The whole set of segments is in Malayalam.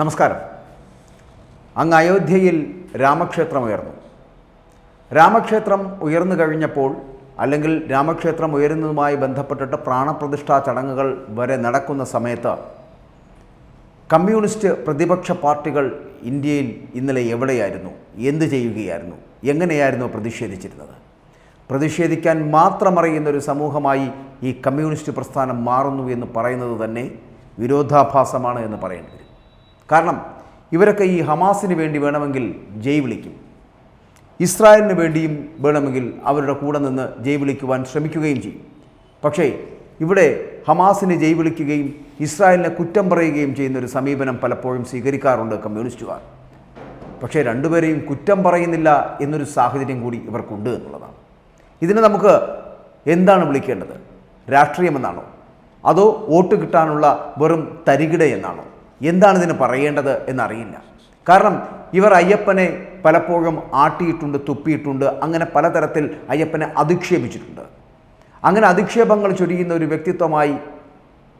നമസ്കാരം. അങ്ങ് അയോധ്യയിൽ രാമക്ഷേത്രം ഉയർന്നു. രാമക്ഷേത്രം ഉയർന്നു കഴിഞ്ഞപ്പോൾ അല്ലെങ്കിൽ രാമക്ഷേത്രം ഉയരുന്നതുമായി ബന്ധപ്പെട്ടിട്ട് പ്രാണപ്രതിഷ്ഠാ ചടങ്ങുകൾ വരെ നടക്കുന്ന സമയത്ത് കമ്മ്യൂണിസ്റ്റ് പ്രതിപക്ഷ പാർട്ടികൾ ഇന്ത്യയിൽ ഇന്നലെ എവിടെയായിരുന്നു? എന്ത് ചെയ്യുകയായിരുന്നു? എങ്ങനെയായിരുന്നു പ്രതിഷേധിച്ചിരുന്നത്? പ്രതിഷേധിക്കാൻ മാത്രമറിയുന്ന ഒരു സമൂഹമായി ഈ കമ്മ്യൂണിസ്റ്റ് പ്രസ്ഥാനം മാറുന്നു എന്ന് പറയുന്നത് തന്നെ വിരോധാഭാസമാണ് എന്ന് പറയേണ്ടി കാരണം ഇവരൊക്കെ ഈ ഹമാസിന് വേണ്ടി വേണമെങ്കിൽ ജയ് വിളിക്കും. ഇസ്രായേലിന് വേണ്ടിയും വേണമെങ്കിൽ അവരുടെ കൂടെ നിന്ന് ജയ് വിളിക്കുവാൻ ശ്രമിക്കുകയും ചെയ്യും. പക്ഷേ ഇവിടെ ഹമാസിനെ ജയ് വിളിക്കുകയും ഇസ്രായേലിനെ കുറ്റം പറയുകയും ചെയ്യുന്ന ഒരു സമീപനം പലപ്പോഴും സ്വീകരിക്കാറുണ്ട് കമ്മ്യൂണിസ്റ്റുകാർ. പക്ഷേ രണ്ടുപേരെയും കുറ്റം പറയുന്നില്ല എന്നൊരു സാഹചര്യം കൂടി ഇവർക്കുണ്ട് എന്നുള്ളതാണ്. ഇതിനെ നമുക്ക് എന്താണ് വിളിക്കേണ്ടത്? രാഷ്ട്രീയമെന്നാണോ? അതോ വോട്ട് കിട്ടാനുള്ള വെറും തരികിട എന്നാണോ എന്താണ് ഇതിന് പറയേണ്ടത് എന്നറിയില്ല. കാരണം ഇവർ അയ്യപ്പനെ പലപ്പോഴും ആട്ടിയിട്ടുണ്ട് തുപ്പിയിട്ടുണ്ട് അങ്ങനെ പലതരത്തിൽ അയ്യപ്പനെ അധിക്ഷേപിച്ചിട്ടുണ്ട്. അങ്ങനെ അധിക്ഷേപങ്ങൾ ചൊരിയുന്ന ഒരു വ്യക്തിത്വമായി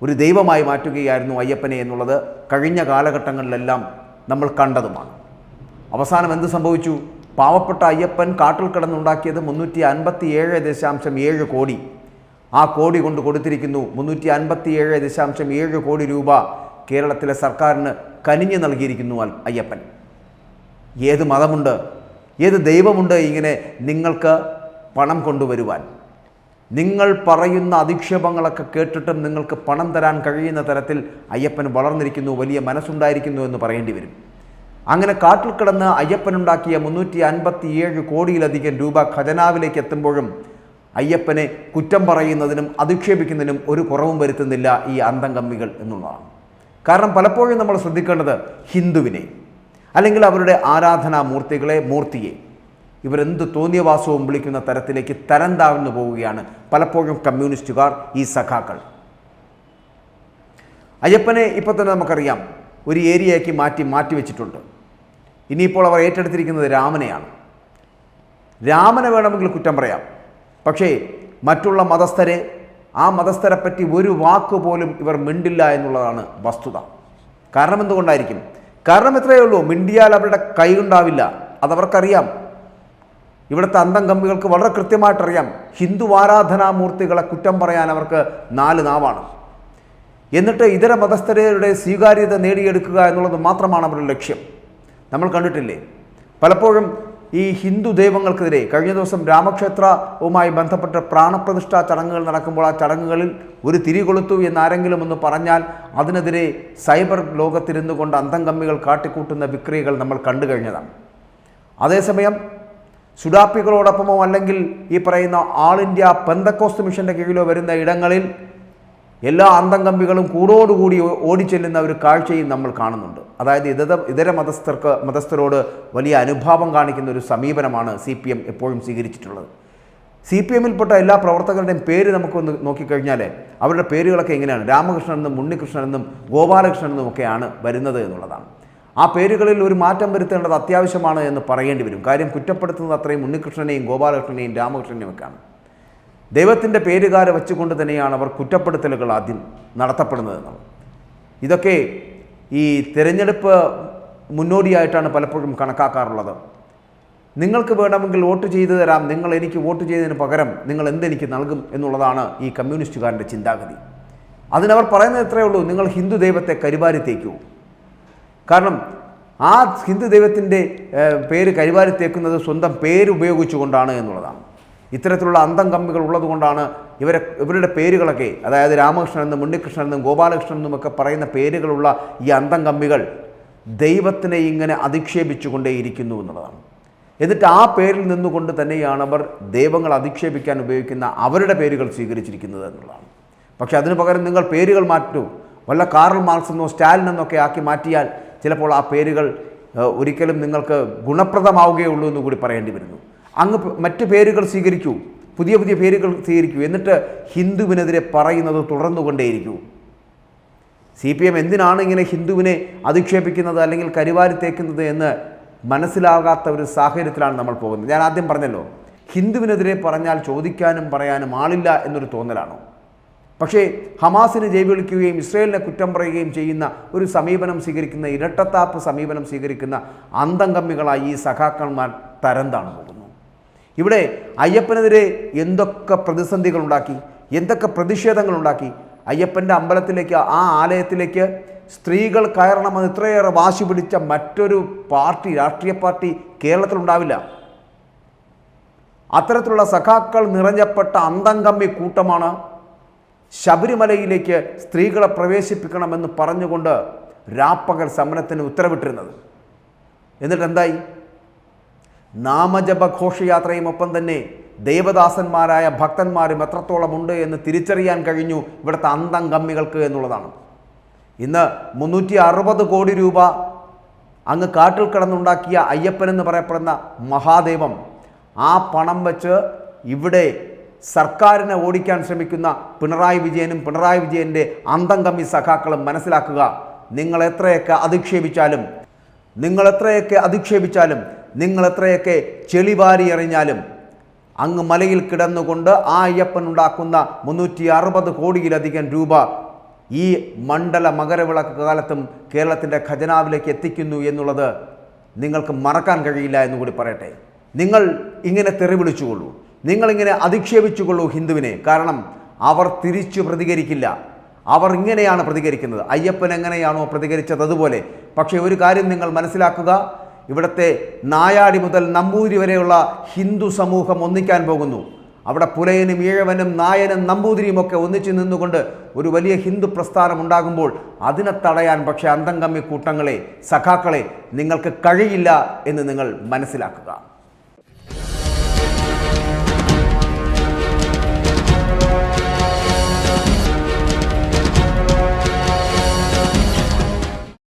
ഒരു ദൈവമായി മാറ്റുകയായിരുന്നു അയ്യപ്പനെ എന്നുള്ളത് കഴിഞ്ഞ കാലഘട്ടങ്ങളിലെല്ലാം നമ്മൾ കണ്ടതുമാണ്. അവസാനം എന്ത് സംഭവിച്ചു? പാവപ്പെട്ട അയ്യപ്പൻ കാട്ടിൽ കിടന്നുണ്ടാക്കിയത് മുന്നൂറ്റി അൻപത്തി ഏഴ് ദശാംശം ഏഴ് കോടി. ആ കോടി കൊണ്ട് കൊടുത്തിരിക്കുന്നു മുന്നൂറ്റി അൻപത്തി ഏഴ് ദശാംശം ഏഴ് കോടി രൂപ. കേരളത്തിലെ സർക്കാരിന് കനിഞ്ഞു നൽകിയിരിക്കുന്നു അയ്യപ്പൻ. ഏത് മതമുണ്ട് ഏത് ദൈവമുണ്ട് ഇങ്ങനെ നിങ്ങൾക്ക് പണം കൊണ്ടുവരുവാൻ? നിങ്ങൾ പറയുന്ന അധിക്ഷേപങ്ങളൊക്കെ കേട്ടിട്ടും നിങ്ങൾക്ക് പണം തരാൻ കഴിയുന്ന തരത്തിൽ അയ്യപ്പൻ വളർന്നിരിക്കുന്നു വലിയ മനസ്സുണ്ടായിരിക്കുന്നു എന്ന് പറയേണ്ടി വരും. അങ്ങനെ കാട്ടിൽ കിടന്ന് അയ്യപ്പനുണ്ടാക്കിയ മുന്നൂറ്റി അൻപത്തി ഏഴ് കോടിയിലധികം രൂപ ഖജനാവിലേക്ക് എത്തുമ്പോഴും അയ്യപ്പനെ കുറ്റം പറയുന്നതിനും അധിക്ഷേപിക്കുന്നതിനും ഒരു കുറവും വരുത്തുന്നില്ല ഈ അന്തംകമ്മികൾ എന്നുള്ളതാണ്. കാരണം പലപ്പോഴും നമ്മൾ ശ്രദ്ധിക്കേണ്ടത് ഹിന്ദുവിനെ അല്ലെങ്കിൽ അവരുടെ ആരാധനാ മൂർത്തികളെ മൂർത്തിയെ. ഇവരെന്ത് തോന്നിയവാസവും വിളിക്കുന്ന തരത്തിലേക്ക് തരം താഴ്ന്നു പോവുകയാണ് പലപ്പോഴും കമ്മ്യൂണിസ്റ്റുകാർ ഈ സഖാക്കൾ. അയ്യപ്പനെ ഇപ്പോൾ തന്നെ നമുക്കറിയാം ഒരു ഏരിയയാക്കി മാറ്റി മാറ്റി വെച്ചിട്ടുണ്ട് ഇനിയിപ്പോൾ അവർ ഏറ്റെടുത്തിരിക്കുന്നത് രാമനെയാണ്. രാമനെ വേണമെങ്കിൽ കുറ്റം പറയാം. പക്ഷേ മറ്റുള്ള മതസ്ഥരെ ആ മതസ്ഥരെപ്പറ്റി ഒരു വാക്ക് പോലും ഇവർ മിണ്ടില്ല എന്നുള്ളതാണ് വസ്തുത. കാരണം എന്തുകൊണ്ടായിരിക്കും? കാരണം എത്രയേ ഉള്ളൂ. മിണ്ടിയാൽ അവരുടെ കൈ ഉണ്ടാവില്ല അതവർക്കറിയാം. ഇവിടുത്തെ അന്തം കമ്പികൾക്ക് വളരെ കൃത്യമായിട്ടറിയാം. ഹിന്ദു ആരാധനാമൂർത്തികളെ കുറ്റം പറയാൻ അവർക്ക് നാല് നാവാണ്. എന്നിട്ട് ഇതര മതസ്ഥരുടെ സ്വീകാര്യത നേടിയെടുക്കുക എന്നുള്ളത് മാത്രമാണ് അവരുടെ ലക്ഷ്യം. നമ്മൾ കണ്ടിട്ടില്ലേ? പലപ്പോഴും ഈ ഹിന്ദു ദൈവങ്ങൾക്കെതിരെ കഴിഞ്ഞ ദിവസം രാമക്ഷേത്രവുമായി ബന്ധപ്പെട്ട പ്രാണപ്രതിഷ്ഠാ ചടങ്ങുകൾ നടക്കുമ്പോൾ ആ ചടങ്ങുകളിൽ ഒരു തിരി കൊളുത്തു എന്നാരെങ്കിലും ഒന്ന് പറഞ്ഞാൽ അതിനെതിരെ സൈബർ ലോകത്തിരുന്നു കൊണ്ട് അന്തംകമ്മികൾ കാട്ടിക്കൂട്ടുന്ന വിക്രിയകൾ നമ്മൾ കണ്ടു കഴിഞ്ഞതാണ്. അതേസമയം സുഡാപ്പികളോടൊപ്പമോ അല്ലെങ്കിൽ ഈ പറയുന്ന ആൾ ഇന്ത്യ പെന്തക്കോസ്റ്റ് മിഷന്റെ കീഴിലോ വരുന്ന ഇടങ്ങളിൽ എല്ലാ അന്തംകമ്പികളും കൂടോടുകൂടി ഓടിച്ചെല്ലുന്ന ഒരു കാഴ്ചയും നമ്മൾ കാണുന്നുണ്ട്. അതായത് ഇതര ഇതര മതസ്ഥർക്ക് മതസ്ഥരോട് വലിയ അനുഭാവം കാണിക്കുന്ന ഒരു സമീപനമാണ് സി പി എം എപ്പോഴും സ്വീകരിച്ചിട്ടുള്ളത്. സി പി എമ്മിൽപ്പെട്ട എല്ലാ പ്രവർത്തകരുടെയും പേര് നമുക്കൊന്ന് നോക്കിക്കഴിഞ്ഞാൽ അവരുടെ പേരുകളൊക്കെ എങ്ങനെയാണ്? രാമകൃഷ്ണൻ എന്നും ഉണ്ണികൃഷ്ണൻ എന്നും ഗോപാലകൃഷ്ണൻ എന്നും ഒക്കെയാണ് വരുന്നത് എന്നുള്ളതാണ്. ആ പേരുകളിൽ ഒരു മാറ്റം വരുത്തേണ്ടത് അത്യാവശ്യമാണ് എന്ന് പറയേണ്ടി വരും. കാര്യം കുറ്റപ്പെടുത്തുന്നത് അത്രയും ഉണ്ണികൃഷ്ണനെയും ഗോപാലകൃഷ്ണനെയും രാമകൃഷ്ണനെയും ഒക്കെയാണ്. ദൈവത്തിന്റെ പേരുകാരെ വെച്ചുകൊണ്ട് തന്നെയാണ് അവർ കുറ്റപ്പെടുത്തലുകൾ ആദ്യം നടത്തപ്പെടുന്നതെന്നാണ് ഇതൊക്കെ ഈ തിരഞ്ഞെടുപ്പ് മുന്നോടിയായിട്ടാണ് പലപ്പോഴും കണക്കാക്കാറുള്ളത്. നിങ്ങൾക്ക് വേണമെങ്കിൽ വോട്ട് ചെയ്തു തരാം നിങ്ങൾ എനിക്ക് വോട്ട് ചെയ്തതിന് പകരം നിങ്ങൾ എന്തെനിക്ക് നൽകും എന്നുള്ളതാണ് ഈ കമ്മ്യൂണിസ്റ്റുകാരന്റെ ചിന്താഗതി. അതിനവർ പറയുന്നത് എത്രയേ ഉള്ളൂ നിങ്ങൾ ഹിന്ദു ദൈവത്തെ കരിവാരിത്തേക്കൂ കാരണം ആ ഹിന്ദു ദൈവത്തിന്റെ പേര് കരിവാരിത്തേക്കുന്നത് സ്വന്തം പേര് ഉപയോഗിച്ചുകൊണ്ടാണ് എന്നുള്ളതാണ്. ഇത്തരത്തിലുള്ള അന്തം കമ്പികൾ ഉള്ളതുകൊണ്ടാണ് ഇവരെ ഇവരുടെ പേരുകളൊക്കെ അതായത് രാമകൃഷ്ണൻ എന്നും ഉണ്ണികൃഷ്ണൻ എന്നും ഗോപാലകൃഷ്ണൻ എന്നും ഒക്കെ പറയുന്ന പേരുകളുള്ള ഈ അന്തം കമ്പികൾ ദൈവത്തിനെ ഇങ്ങനെ അധിക്ഷേപിച്ചുകൊണ്ടേയിരിക്കുന്നു എന്നുള്ളതാണ്. എന്നിട്ട് ആ പേരിൽ നിന്നുകൊണ്ട് തന്നെയാണ് അവർ ദൈവങ്ങൾ അധിക്ഷേപിക്കാൻ ഉപയോഗിക്കുന്ന അവരുടെ പേരുകൾ സ്വീകരിച്ചിരിക്കുന്നത് എന്നുള്ളതാണ്. പക്ഷേ അതിനു പകരം നിങ്ങൾ പേരുകൾ മാറ്റൂ. വല്ല കാറൽ മാർക്സ് എന്നോ സ്റ്റാലിൻ എന്നൊക്കെ ആക്കി മാറ്റിയാൽ ചിലപ്പോൾ ആ പേരുകൾ ഒരിക്കലും നിങ്ങൾക്ക് ഗുണപ്രദമാവുകയുള്ളൂ എന്ന് കൂടി പറയേണ്ടി വരുന്നു. അങ്ങ് മറ്റ് പേരുകൾ സ്വീകരിക്കൂ. പുതിയ പുതിയ പേരുകൾ സ്വീകരിക്കൂ. എന്നിട്ട് ഹിന്ദുവിനെതിരെ പറയുന്നത് തുടർന്നുകൊണ്ടേയിരിക്കൂ. സി പി എം എന്തിനാണ് ഇങ്ങനെ ഹിന്ദുവിനെ അധിക്ഷേപിക്കുന്നത് അല്ലെങ്കിൽ കരിവാരി തേക്കുന്നത് എന്ന് മനസ്സിലാകാത്ത ഒരു സാഹചര്യത്തിലാണ് നമ്മൾ പോകുന്നത്. ഞാൻ ആദ്യം പറഞ്ഞല്ലോ ഹിന്ദുവിനെതിരെ പറഞ്ഞാൽ ചോദിക്കാനും പറയാനും ആളില്ല എന്നൊരു തോന്നലാണോ. പക്ഷേ ഹമാസിന് ജൈവിളിക്കുകയും വിളിക്കുകയും ഇസ്രയേലിനെ കുറ്റം പറയുകയും ചെയ്യുന്ന ഒരു സമീപനം സ്വീകരിക്കുന്ന ഇരട്ടത്താപ്പ് സമീപനം സ്വീകരിക്കുന്ന അന്തംഗമ്മികളായി ഈ സഖാക്കന്മാർ തരം താണു പോകുന്നു ഇവിടെ അയ്യപ്പനെതിരെ എന്തൊക്കെ പ്രതിസന്ധികൾ ഉണ്ടാക്കി എന്തൊക്കെ പ്രതിഷേധങ്ങൾ ഉണ്ടാക്കി അയ്യപ്പന്റെ അമ്പലത്തിലേക്ക് ആ ആലയത്തിലേക്ക് സ്ത്രീകൾ കയറണമെന്ന് ഇത്രയേറെ വാശി പിടിച്ച മറ്റൊരു പാർട്ടി രാഷ്ട്രീയ പാർട്ടി കേരളത്തിലുണ്ടാവില്ല അത്തരത്തിലുള്ള സഖാക്കൾ നിറഞ്ഞപ്പെട്ട അന്തംകമ്മി കൂട്ടമാണ് ശബരിമലയിലേക്ക് സ്ത്രീകളെ പ്രവേശിപ്പിക്കണമെന്ന് പറഞ്ഞുകൊണ്ട് രാപ്പകൽ സമരത്തിന് ഉത്തരവിട്ടിരുന്നത്. എന്നിട്ട് എന്തായി? നാമജപ ഘോഷയാത്രയും ഒപ്പം തന്നെ ദേവദാസന്മാരായ ഭക്തന്മാരും എത്രത്തോളം ഉണ്ട് എന്ന് തിരിച്ചറിയാൻ കഴിഞ്ഞു ഇവിടുത്തെ അന്തം കമ്മികൾക്ക് എന്നുള്ളതാണ്. ഇന്ന് മുന്നൂറ്റി അറുപത് കോടി രൂപ അങ്ങ് കാട്ടിൽ കിടന്നുണ്ടാക്കിയ അയ്യപ്പൻ എന്ന് പറയപ്പെടുന്ന മഹാദേവം ആ പണം വെച്ച് ഇവിടെ സർക്കാരിനെ ഓടിക്കാൻ ശ്രമിക്കുന്ന പിണറായി വിജയനും പിണറായി വിജയന്റെ അന്തം കമ്മി സഖാക്കളും മനസ്സിലാക്കുക. നിങ്ങൾ എത്രയൊക്കെ അധിക്ഷേപിച്ചാലും നിങ്ങൾ എത്രയൊക്കെ അധിക്ഷേപിച്ചാലും നിങ്ങൾ എത്രയൊക്കെ ചെളിവാരി എറിഞ്ഞാലും അങ്ങ് മലയിൽ കിടന്നുകൊണ്ട് ആ അയ്യപ്പൻ ഉണ്ടാക്കുന്ന മുന്നൂറ്റി അറുപത് കോടിയിലധികം രൂപ ഈ മണ്ഡല മകരവിളക്ക് കാലത്തും കേരളത്തിന്റെ ഖജനാവിലേക്ക് എത്തിക്കുന്നു എന്നുള്ളത് നിങ്ങൾക്ക് മറക്കാൻ കഴിയില്ല എന്ന് കൂടി പറയട്ടെ. നിങ്ങൾ ഇങ്ങനെ തെറി വിളിച്ചുകൊള്ളൂ. നിങ്ങളിങ്ങനെ അധിക്ഷേപിച്ചുകൊള്ളൂ ഹിന്ദുവിനെ. കാരണം അവർ തിരിച്ചു പ്രതികരിക്കില്ല. അവർ ഇങ്ങനെയാണ് പ്രതികരിക്കുന്നത്. അയ്യപ്പൻ എങ്ങനെയാണോ പ്രതികരിച്ചത് അതുപോലെ. പക്ഷേ ഒരു കാര്യം നിങ്ങൾ മനസ്സിലാക്കുക. ഇവിടുത്തെ നായാടി മുതൽ നമ്പൂതിരി വരെയുള്ള ഹിന്ദു സമൂഹം ഒന്നിക്കാൻ പോകുന്നു. അവിടെ പുലയനും ഈഴവനും നായനും നമ്പൂതിരിയും ഒക്കെ ഒന്നിച്ചു നിന്നുകൊണ്ട് ഒരു വലിയ ഹിന്ദു പ്രസ്ഥാനം ഉണ്ടാകുമ്പോൾ അതിനെ തടയാൻ പക്ഷേ അന്തംകമ്മി കൂട്ടങ്ങളെ സഖാക്കളെ നിങ്ങൾക്ക് കഴിയില്ല എന്ന് നിങ്ങൾ മനസ്സിലാക്കുക.